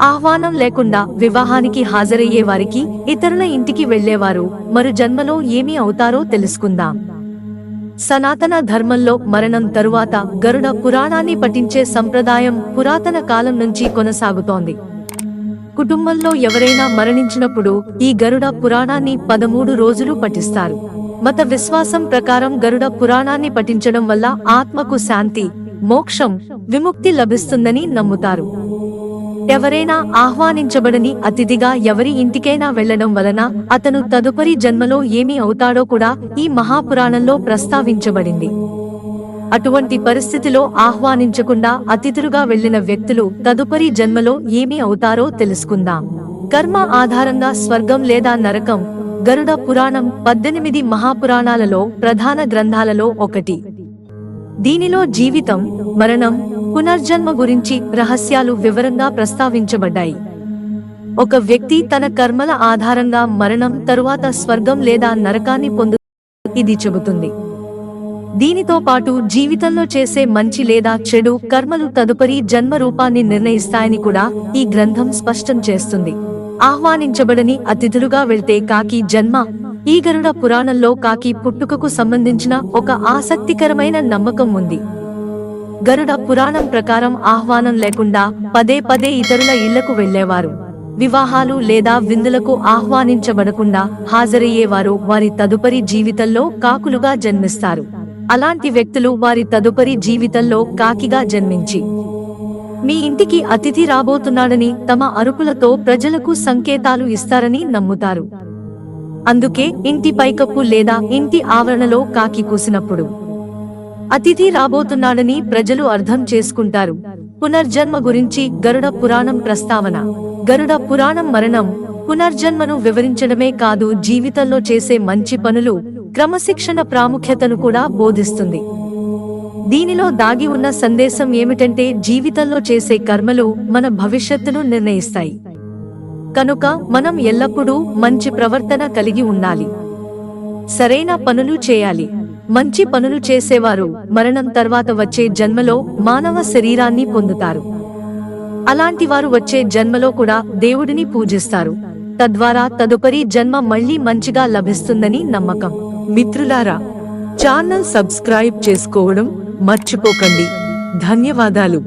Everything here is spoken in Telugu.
ఆహ్వానం లేకుండా వివాహానికి హాజరయ్యే వారికి ఇతరుల ఇంటికి వెళ్ళేవారు మరు జన్మలో ఏమి అవుతారో తెలుసుకుందాం. సనాతన ధర్మంలో మరణం తరువాత గరుడ పురాణాన్ని పఠించే సంప్రదాయం పురాతన కాలం నుంచి కొనసాగుతోంది. కుటుంబంలో ఎవరైనా మరణించినప్పుడు ఈ గరుడ పురాణాన్ని పదమూడు రోజులు పఠిస్తారు. మత విశ్వాసం ప్రకారం గరుడ పురాణాన్ని పఠించడం వల్ల ఆత్మకు శాంతి మోక్షం విముక్తి లభిస్తుందని నమ్ముతారు. ఎవరైనా ఆహ్వానించబడని అతిథిగా ఎవరి ఇంటికైనా వెళ్ళడం వలన అతను తదుపరి జన్మలో ఏమి అవుతాడో కూడా ఈ మహాపురాణంలో ప్రస్తావించబడింది. అటువంటి పరిస్థితిలో ఆహ్వానించకుండా అతిథులుగా వెళ్ళిన వ్యక్తులు తదుపరి జన్మలో ఏమి అవుతారో తెలుసుకుందాం. కర్మ ఆధారంగా స్వర్గం లేదా నరకం గరుడ పురాణం పద్దెనిమిది మహాపురాణాలలో ప్రధాన గ్రంథాలలో ఒకటి. దీనిలో జీవితం మరణం పునర్జన్మ గురించి రహస్యాలు వివరంగా ప్రస్తావించబడ్డాయి. ఒక వ్యక్తి తన కర్మల ఆధారంగా మరణం తరువాత స్వర్గం లేదా నరకాన్ని పొందు ఇది చెబుతుంది. దీనితో పాటు జీవితంలో చేసే మంచి లేదా చెడు కర్మలు తదుపరి జన్మ రూపాన్ని నిర్ణయిస్తాయని కూడా ఈ గ్రంథం స్పష్టం చేస్తుంది. ఆహ్వానించబడని అతిథులుగా వెళ్తే కాకి జన్మ ఈ గరుడ పురాణంలో కాకి పుట్టుకకు సంబంధించిన ఒక ఆసక్తికరమైన నమ్మకం ఉంది. గరుడ పురాణం ప్రకారం ఆహ్వానం లేకుండా పదే పదే ఇతరుల ఇళ్ళకు వెళ్ళేవారు వివాహాలు లేదా విందులకు ఆహ్వానించబడకుండా హాజరయ్యేవారు వారి తదుపరి జీవితంలో కాకులుగా జన్మిస్తారు. అలాంటి వ్యక్తులు వారి తదుపరి జీవితంలో కాకిగా జన్మించి. మీ ఇంటికి అతిథి రాబోతున్నాడని తమ అరుపులతో ప్రజలకు సంకేతాలు ఇస్తారని నమ్ముతారు. అందుకే ఇంటి పైకప్పు లేదా ఇంటి ఆవరణలో కాకి కూసినప్పుడు. అతిథి రాబోతున్నాడని ప్రజలు అర్థం చేసుకుంటారు. పునర్జన్మ గురించి గరుడ పురాణం ప్రస్తావన. గరుడ పురాణం మరణం పునర్జన్మను వివరించడమే కాదు జీవితంలో చేసే మంచి పనులు క్రమశిక్షణ ప్రాముఖ్యతను కూడా బోధిస్తుంది. దీనిలో దాగి ఉన్న సందేశం ఏమిటంటే జీవితంలో చేసే కర్మలు మన భవిష్యత్తును నిర్ణయిస్తాయి. కనుక మనం ఎల్లప్పుడూ మంచి ప్రవర్తన కలిగి ఉండాలి. సరైన పనులు చేయాలి. మంచి పనులు చేసేవారు. మరణం తర్వాత వచ్చే జన్మలో మానవ శరీరాన్ని పొందుతారు. అలాంటి వారు వచ్చే జన్మలో కూడా దేవుడిని పూజిస్తారు. తద్వారా తదుపరి జన్మ మళ్ళీ మంచిగా లభిస్తుందని నమ్మకం. మిత్రులారా ఛానల్ సబ్స్క్రైబ్ చేసుకోవడం మర్చిపోకండి. ధన్యవాదాలు.